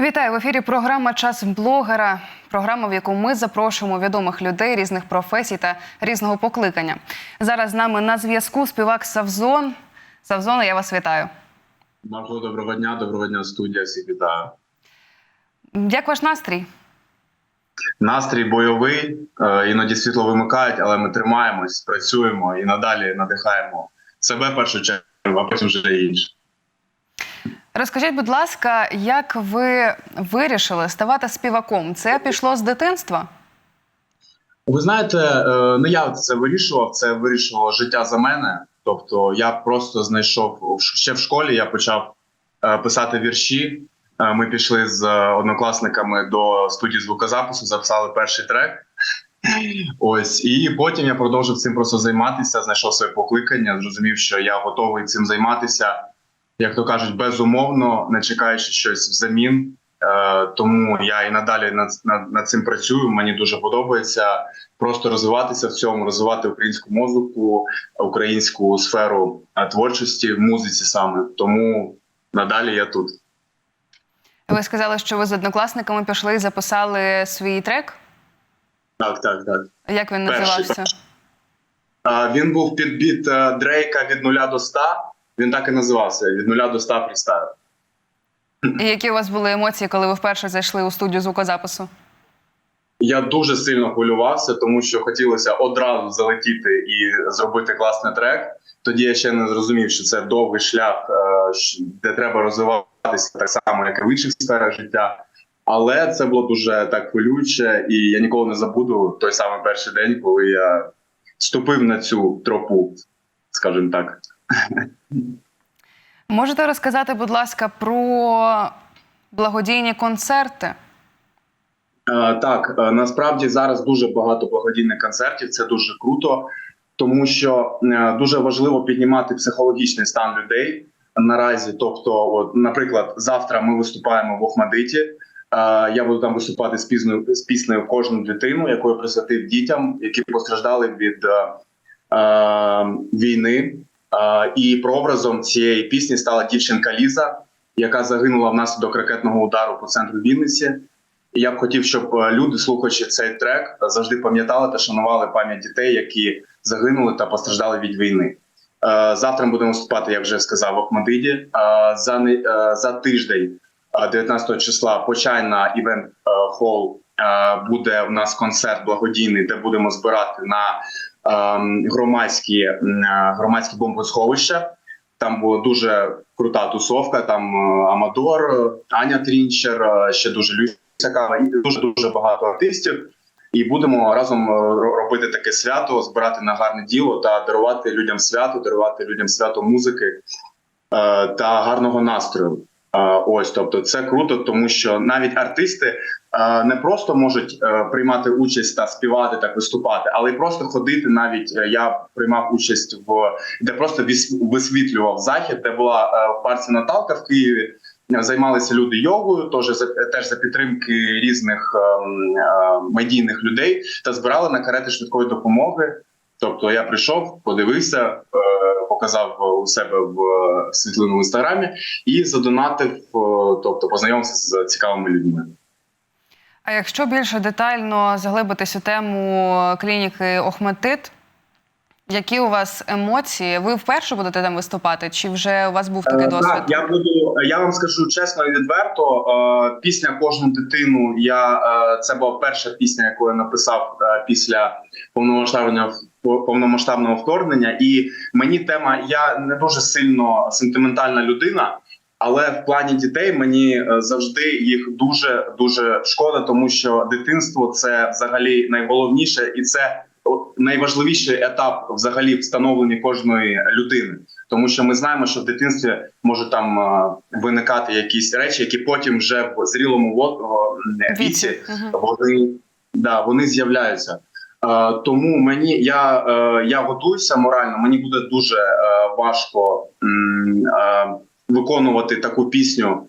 Вітаю в ефірі. Програма Час блогера. Програма, в яку ми запрошуємо відомих людей різних професій та різного покликання. Зараз з нами на зв'язку співак Савзон. Савзон, я вас вітаю. Марго, доброго дня, доброго дня, студія. Всіх вітаю. Як ваш настрій? Настрій бойовий, е, іноді світло вимикають, але ми тримаємось, працюємо і надалі надихаємо себе в першу чергу, а потім вже інше. Розкажіть, будь ласка, як ви вирішили ставати співаком? Це пішло з дитинства? Ви знаєте, не я це вирішував, це вирішило життя за мене. Тобто, я просто знайшов ще в школі. Я почав е, писати вірші. Е, Ми пішли з однокласниками до студії звукозапису, записали перший трек. Ось і потім я продовжив цим просто займатися. Знайшов своє покликання, зрозумів, що я готовий цим займатися, як то кажуть, безумовно, не чекаючи щось взамін. Е, тому я і надалі над, над, над цим працюю. Мені дуже подобається просто розвиватися в цьому, розвивати українську музику, українську сферу е, творчості в музиці саме. Тому надалі я тут. Ви сказали, що ви з однокласниками пішли і записали свій трек. Так, так, так. Як він Перший. називався? Е, Він був під біт е, Дрейка від нуля до ста. Він так і називався від нуля до ста фрістайл. І які у вас були емоції, коли ви вперше зайшли у студію звукозапису? Я дуже сильно хвилювався, тому що хотілося одразу залетіти і зробити класний трек. Тоді я ще не зрозумів, що це довгий шлях, е, де треба розвиватися так само, як і в інших сферах життя. Але це було дуже так хвилююче, і я ніколи не забуду той самий перший день, коли я вступив на цю тропу, скажімо так. Можете розказати, будь ласка, про благодійні концерти? Е, Так, е, насправді зараз дуже багато благодійних концертів. Це дуже круто, тому що е, дуже важливо піднімати психологічний стан людей наразі. Тобто, от, наприклад, завтра ми виступаємо в Охмадиті. Я буду там виступати з піснею з піснею кожну дитину, яку я присвятив дітям, які постраждали від е, е, війни. Е, і прообразом цієї пісні стала дівчинка Ліза, яка загинула внаслідок ракетного удару по центру Вінниці. І я б хотів, щоб е, люди, слухаючи цей трек, завжди пам'ятали та шанували пам'ять дітей, які загинули та постраждали від війни. Е, Завтра ми будемо виступати, як вже сказав, в Охмадиді. Е, За е, за тиждень, е, 19 числа, почайна івент хол буде у нас концерт благодійний, де будемо збирати на ем, громадські громадські бомбосховища. Там була дуже крута тусовка. Там Амадор, Аня Трінчер, ще дуже Люся і дуже дуже багато артистів. І будемо разом е, ро- робити таке свято, збирати на гарне діло та дарувати людям свято, дарувати людям свято музики е, та гарного настрою. Е, Ось, тобто, це круто, тому що навіть артисти не просто можуть приймати участь та співати, так виступати, але й просто ходити. Навіть я приймав участь в де просто висвітлював захід, де була в Наталка в Києві. Займалися люди йогою, теж за теж за підтримки різних ем, е, медійних людей та збирали на карети швидкої допомоги. Тобто я прийшов, подивився, е, показав у себе в е, світлину в інстаграмі і задонатив, е, тобто познайомився з цікавими людьми. А якщо більше детально заглибитись у тему клініки Охметит, які у вас емоції? Ви вперше будете там виступати? Чи вже у вас був такий Е, досвід? Так, я буду. Я вам скажу чесно і відверто. е, Пісня кожну дитину. Я е, це була перша пісня, яку я написав після повномасштабного повномасштабного вторгнення. І мені тема. Я не дуже сильно сентиментальна людина. Але в плані дітей мені завжди їх дуже дуже шкода, тому що дитинство це взагалі найголовніше, і це найважливіший етап взагалі в становленні кожної людини. Тому що ми знаємо, що в дитинстві можуть там виникати якісь речі, які потім вже в зрілому віці вони да вони з'являються. Тому мені я, е, я готуюся морально. Мені буде дуже е, важко виконувати таку пісню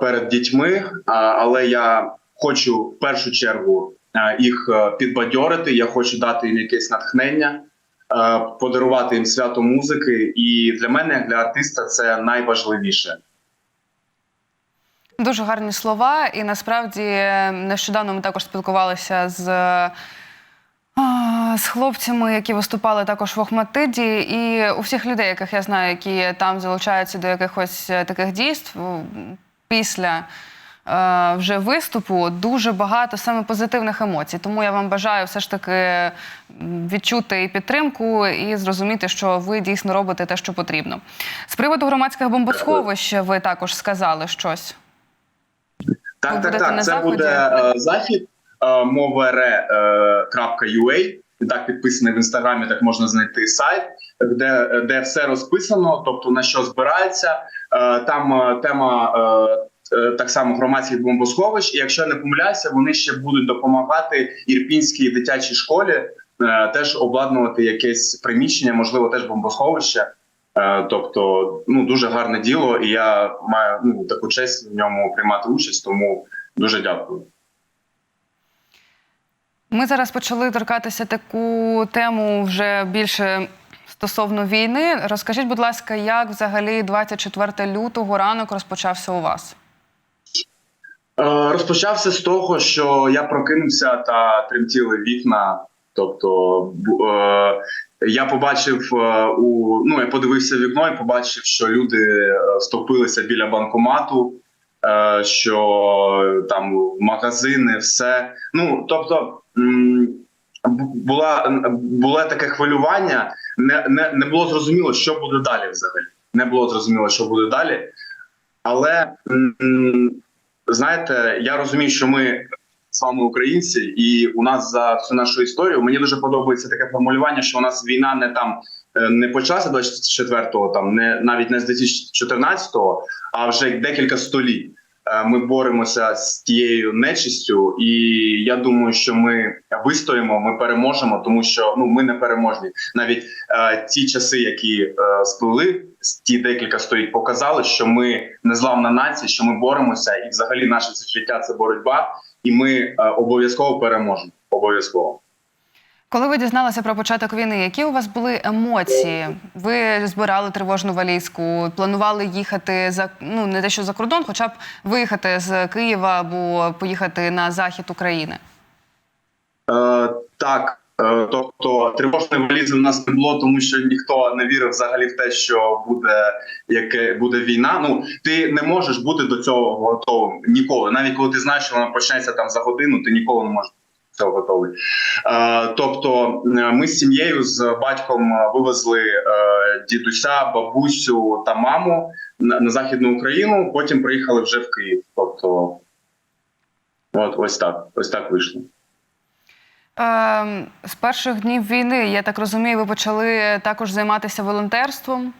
перед дітьми, але я хочу в першу чергу їх е, підбадьорити. Я хочу дати їм якесь натхнення, е, подарувати їм свято музики. І для мене, як для артиста, це найважливіше. Дуже гарні слова, і насправді е, нещодавно ми також спілкувалися з, е, з хлопцями, які виступали також в Охматиді, і у всіх людей, яких я знаю, які там залучаються до якихось е, таких дійств після. Е, Вже виступу дуже багато саме позитивних емоцій. Тому я вам бажаю все ж таки відчути і підтримку, і зрозуміти, що ви дійсно робите те, що потрібно. З приводу громадських бомбосховищ ви також сказали щось. Так, так, так. Це заході? буде е, захід е. І так підписаний в інстаграмі, так можна знайти сайт, де, де все розписано, тобто на що збирається. Е, там е, тема е, е, так само громадських бомбосховищ. І якщо не помиляюся, вони ще будуть допомагати ірпінській дитячій школі е, теж обладнувати якесь приміщення, можливо, теж бомбосховище. Е, Тобто, ну дуже гарне діло, і я маю ну таку честь в ньому приймати участь. Тому дуже дякую. Ми зараз почали торкатися таку тему вже більше стосовно війни. Розкажіть, будь ласка, як взагалі 24 лютого ранок розпочався у вас? Е, Розпочався з того, що я прокинувся та тремтіли вікна. Тобто, е, я побачив е, у ну я подивився вікно і побачив, що люди стовпилися біля банкомату, що там магазини, все. Ну тобто була було таке хвилювання. Не, не, не було зрозуміло, що буде далі. Взагалі не було зрозуміло, що буде далі. Але знаєте, я розумію, що ми з вами українці, і у нас за всю нашу історію мені дуже подобається таке формулювання, що у нас війна не там е, не почалася 24-го, там не навіть не з 2014-го, а вже декілька століть. Е, Ми боремося з тією нечистю, і я думаю, що ми вистоїмо, ми переможемо, тому що ну ми не переможні. Навіть е, ті часи, які е, сплили, ті декілька століть, показали, що ми незламна нація, що ми боремося, і взагалі наше життя це боротьба, і ми е, обов'язково переможемо. Обов'язково. Коли ви дізналися про початок війни, які у вас були емоції? Ви збирали тривожну валізку, планували їхати за ну не те, що за кордон, хоча б виїхати з Києва або поїхати на захід України? Е, так, е, тобто тривожної валізи в нас не було, тому що ніхто не вірив взагалі в те, що буде яке буде війна. Ну ти не можеш бути до цього готовим ніколи. Навіть коли ти знаєш, що вона почнеться там за годину, ти ніколи не можеш цього готовий. Е, тобто, е, ми з сім'єю з батьком е, вивезли дідуся, бабусю та маму на, на західну Україну. Потім приїхали вже в Київ. Тобто, от ось так, ось так вийшло. Ем, з перших днів війни, я так розумію, ви почали також займатися волонтерством.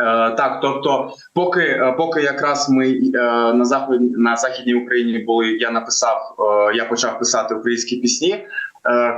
Е, так, тобто, поки е, поки якраз ми е, на заході на західній Україні були, я написав, я почав писати українські пісні.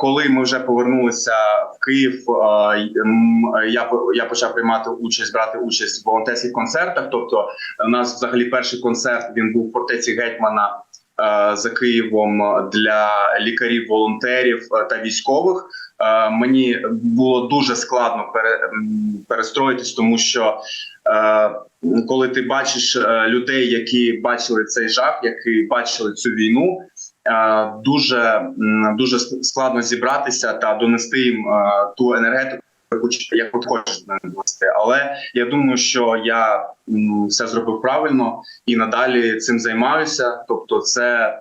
Коли ми вже повернулися в Київ, я я почав приймати участь, брати участь в волонтерських концертах. Тобто, у нас взагалі перший концерт він був в фортеці гетьмана за Києвом для лікарів, волонтерів та військових. Е, Мені було дуже складно перестроїтись, тому що е, коли ти бачиш е, людей, які бачили цей жах, які бачили цю війну, дуже дуже складно зібратися та донести їм ту енергетику, ч- яку хочеш донести. Але я думаю, що я все зробив правильно і надалі цим займаюся. Тобто, це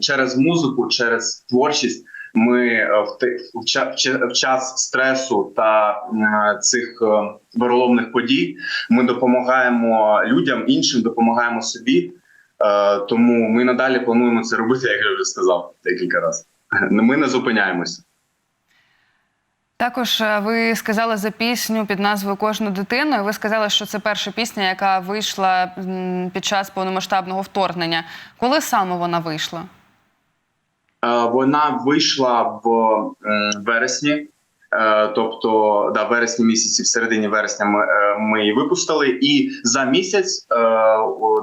через музику, через творчість. Ми е, в, в, в ча- в час стресу та е, цих е, вероломних подій ми допомагаємо людям, іншим допомагаємо собі. Тому ми надалі плануємо це робити, як я вже сказав декілька разів. Ми не зупиняємося. Також ви сказали за пісню під назвою Кожну дитину. і Ви сказали, що це перша пісня, яка вийшла під час повномасштабного вторгнення. Коли саме вона вийшла? Е, Вона вийшла в вересні, Е, тобто да, вересні місяці, в середині вересня ми, е, ми її випустили. І за місяць, е,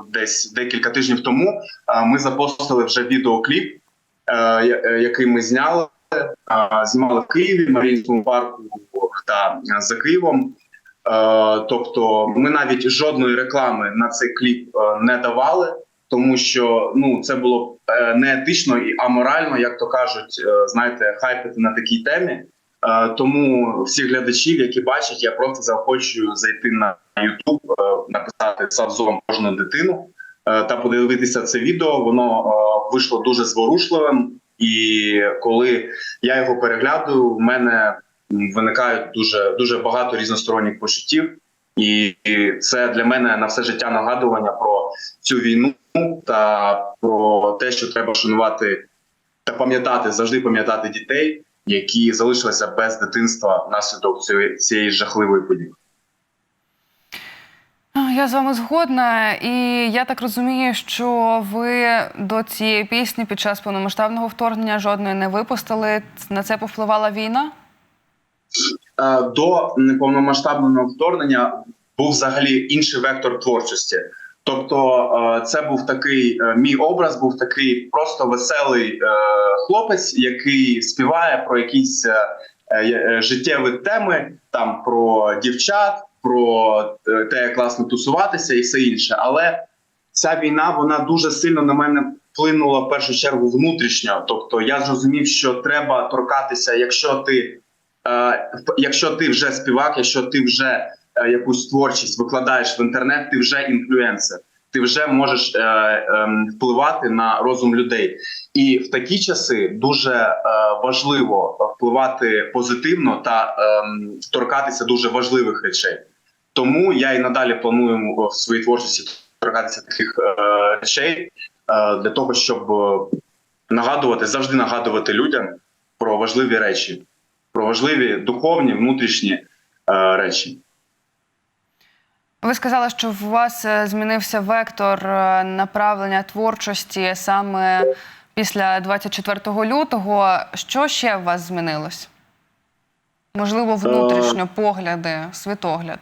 десь декілька тижнів тому, е, ми запостили вже відеокліп. е, е, який ми зняли. Е, Знімали в Києві, в Маріїнському парку та за Києвом. Е, Тобто, ми навіть жодної реклами на цей кліп е, не давали, тому що ну це було е, неетично і аморально, як то кажуть, е, знаєте, хайпити на такій темі. Е, Тому всіх глядачів, які бачать, я просто заохочую зайти на е, написати Савзом кожну дитину та подивитися це відео. Воно вийшло дуже зворушливим, і коли я його переглядаю, в мене виникають дуже дуже багато різносторонніх почуттів, і це для мене на все життя нагадування про цю війну та про те, що треба шанувати та пам'ятати завжди пам'ятати дітей, які залишилися без дитинства внаслідок цієї, жахливої події. Я з вами згодна, і я так розумію, що ви до цієї пісні під час повномасштабного вторгнення жодної не випустили. На це повпливала війна? Е, до повномасштабного вторгнення був взагалі інший вектор творчості. Тобто, е, це був такий е, мій образ, був такий просто веселий е, хлопець, який співає про якісь життєві теми, там про дівчат, про те, як класно тусуватися і все інше. Але ця війна вона дуже сильно на мене вплинула в першу чергу внутрішньо. Тобто, я зрозумів, що треба торкатися, якщо ти. Якщо ти вже співак, якщо ти вже якусь творчість викладаєш в інтернет, ти вже інфлюенсер, ти вже можеш е, е, впливати на розум людей. І в такі часи дуже е, важливо впливати позитивно та е, торкатися дуже важливих речей. Тому я і надалі планую в своїй творчості торкатися таких е, речей е, для того, щоб е, нагадувати, завжди нагадувати людям про важливі речі про важливі духовні внутрішні е, речі. Ви сказали, що у вас е, змінився вектор е, направлення творчості саме після 24 лютого. Що ще у вас змінилось? Можливо, внутрішньо погляди, світогляд.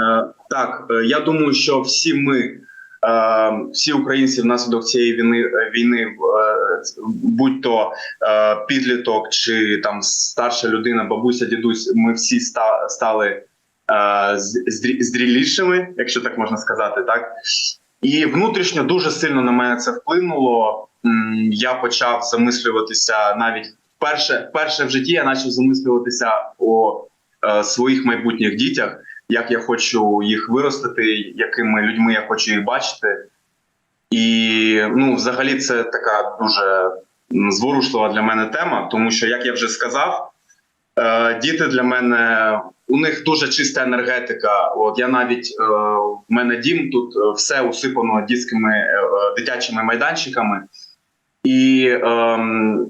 Е, так, е, я думаю, що всі ми, е, всі українці внаслідок цієї війни війни, е, будь то е, підліток чи там старша людина, бабуся, дідусь, ми всі стали е, зрілішими, якщо так можна сказати, так. І внутрішньо дуже сильно на мене це вплинуло. Я почав замислюватися навіть вперше, вперше в житті я почав замислюватися о е, своїх майбутніх дітях, як я хочу їх виростити, якими людьми я хочу їх бачити. І ну, взагалі, це така дуже зворушлива для мене тема, тому що, як я вже сказав, е, діти для мене у них дуже чиста енергетика. От я навіть е, в мене дім тут е, все усипано дітськими е, е, дитячими майданчиками. І ем,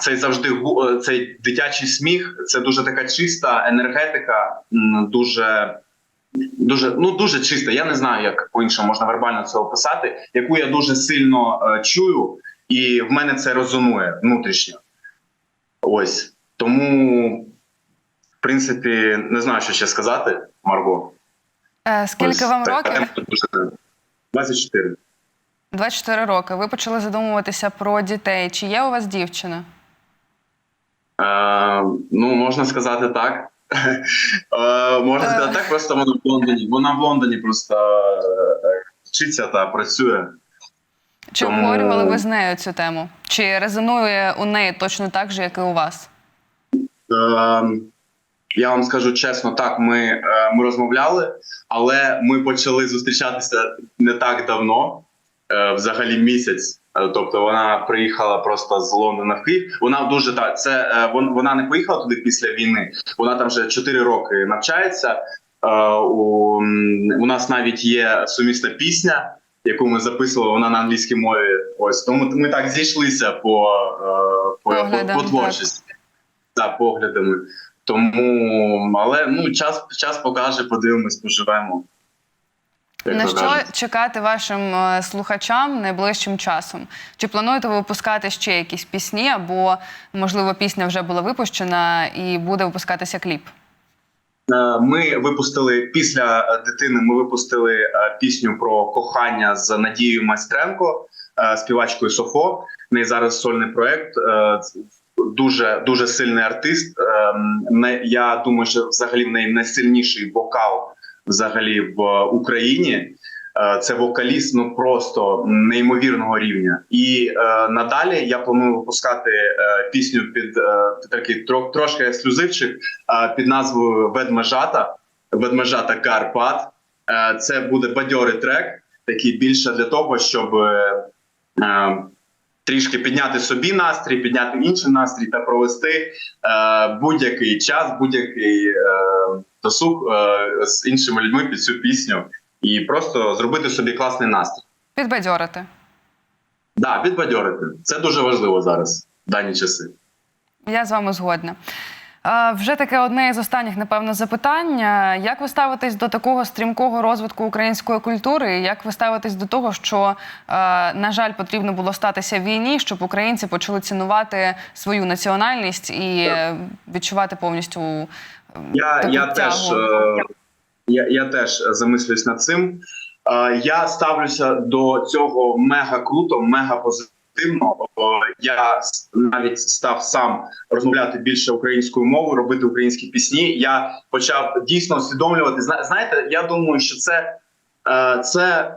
цей завжди е, цей дитячий сміх це дуже така чиста енергетика, дуже, дуже, ну, дуже чиста. Я не знаю, як по-іншому можна вербально це описати, яку я дуже сильно е, чую, і в мене це резонує внутрішньо. Ось. Тому, в принципі, не знаю, що ще сказати, Марго. Е, Скільки Ось вам років? 24. 24 роки. Ви почали задумуватися про дітей. Чи є у вас дівчина? Е, ну, можна сказати так. Е, можна Е. сказати так, просто вона в Лондоні. Вона в Лондоні просто е, вчиться та працює. Чи Тому- обговорювали ви з нею цю тему? Чи резонує у неї точно так же, як і у вас? Е, я вам скажу чесно, так, ми, е, ми розмовляли, але ми почали зустрічатися не так давно, е, взагалі місяць. Е, Тобто вона приїхала просто з Лондона в Київ. Вона дуже так. Це вона не поїхала туди після війни. Вона там вже 4 роки навчається. У, у нас навіть є сумісна пісня, яку ми записували. Вона на англійській мові. Ось тому ми так зійшлися по, по, Поглядам, по, по творчості та поглядами. Тому, але ну час час покаже, подивимось, поживемо. Як На що кажуть. чекати вашим е, слухачам найближчим часом? Чи плануєте випускати ще якісь пісні, або можливо пісня вже була випущена і буде випускатися кліп? Е, Ми випустили після е, дитини. Ми випустили пісню про кохання з Надією Майстренко. співачкою Софо. В неї зараз сольний проект. Е, дуже дуже сильний артист. Е, не- я думаю, що взагалі в неї найсильніший вокал взагалі в Україні. Е, Це вокаліст ну просто неймовірного рівня. І е, надалі я планую випускати е, пісню під е, такий тро, трошки ексклюзивчик е, під назвою Ведмежата. Ведмежата Карпат. Е, це буде бадьорий трек, такий більше для того, щоб е, е, трішки підняти собі настрій, підняти інший настрій та провести е, будь-який час, будь-який е, досуг е, з іншими людьми під цю пісню і просто зробити собі класний настрій. Підбадьорити. Да, підбадьорити. Це дуже важливо зараз, в дані часи. Я з вами згодна. Вже таке одне із останніх, напевно, запитань. Е, Як ви ставитесь до такого стрімкого розвитку української культури? Як ви ставитесь до того, що, на жаль, потрібно було статися в війні, щоб українці почали цінувати свою національність і е, відчувати повністю Я, таку я тягу? теж я, я теж замислююсь над цим. Я ставлюся до цього мега круто, мега позитивно. Е, Я навіть став сам розмовляти більше українською мовою, робити українські пісні. Я почав дійсно усвідомлювати. Зна- Знаєте, я думаю, що це. е, Це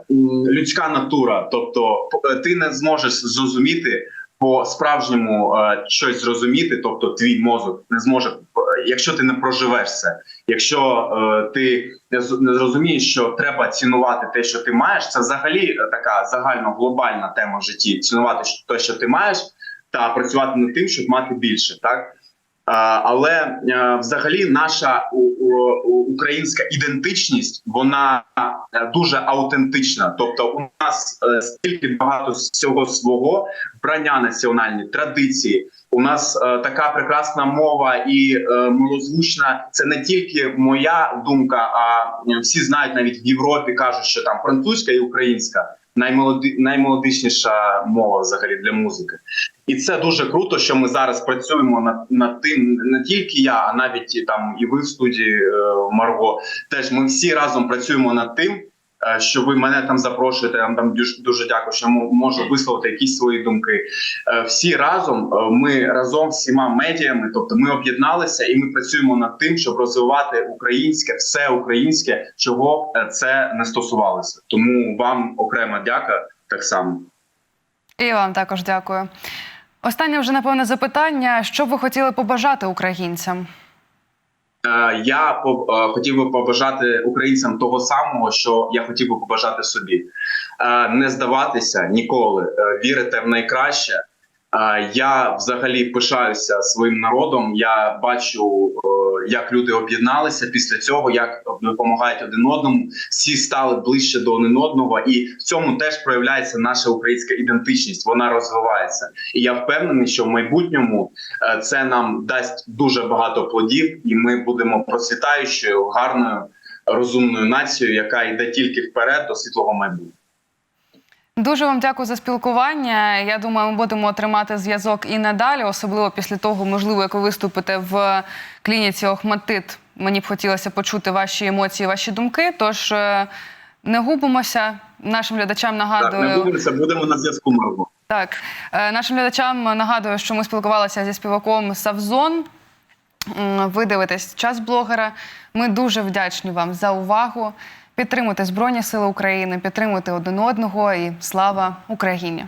людська натура, тобто п- ти не зможеш зрозуміти по справжньому е, щось зрозуміти, тобто твій мозок не зможе, е, якщо ти не проживеш це. Якщо е, ти не, зрозумієш, що треба цінувати те, що ти маєш, це взагалі така загально глобальна тема в житті. Цінувати те, що ти маєш, та працювати над тим, щоб мати більше, так. Але е, взагалі наша українська ідентичність вона е, дуже аутентична. Тобто, у нас е, стільки багато всього свого вбрання національні традиції. У нас така прекрасна мова і милозвучна. Це не тільки моя думка, а всі знають навіть в Європі кажуть, що там французька і українська наймолоди, наймолодичніша мова взагалі для музики. І це дуже круто, що ми зараз працюємо над, над тим, не тільки я, а навіть і там і ви в студії е, Марго. Теж ми всі разом працюємо над тим, що ви мене там запрошуєте. Я вам там дуже, дуже дякую, що можу висловити якісь свої думки. Е, Всі разом е, ми разом всіма медіями, тобто ми об'єдналися і ми працюємо над тим, щоб розвивати українське, все українське, чого е, це не стосувалося. Тому вам окрема дяка так само. І вам також дякую. Останнє вже напевне запитання: що б ви хотіли побажати українцям? Е, Я е, хотів би побажати українцям того самого, що я хотів би побажати собі: Е, не здаватися ніколи, вірити в найкраще. Я взагалі пишаюся своїм народом. Я бачу, як люди об'єдналися після цього, як допомагають один одному. Всі стали ближче до один одного, і в цьому теж проявляється наша українська ідентичність. Вона розвивається. І я впевнений, що в майбутньому Е, це нам дасть дуже багато плодів, і ми будемо процвітаючою, гарною, розумною нацією, яка йде тільки вперед до світлого майбутнього. Дуже вам дякую за спілкування. Я думаю, ми будемо тримати зв'язок і надалі, особливо після того, можливо, як ви виступите в клініці Охматит. Мені б хотілося почути ваші емоції, ваші думки. Тож е, не губимося. Нашим глядачам Так, нагадую. не будемося, будемо на зв'язку, Марго. Так, е, нашим глядачам нагадую, що ми спілкувалися зі співаком Савзон. Ви дивитесь час блогера. Ми дуже вдячні вам за увагу. Підтримуйте Збройні Сили України, підтримуйте один одного і слава Україні!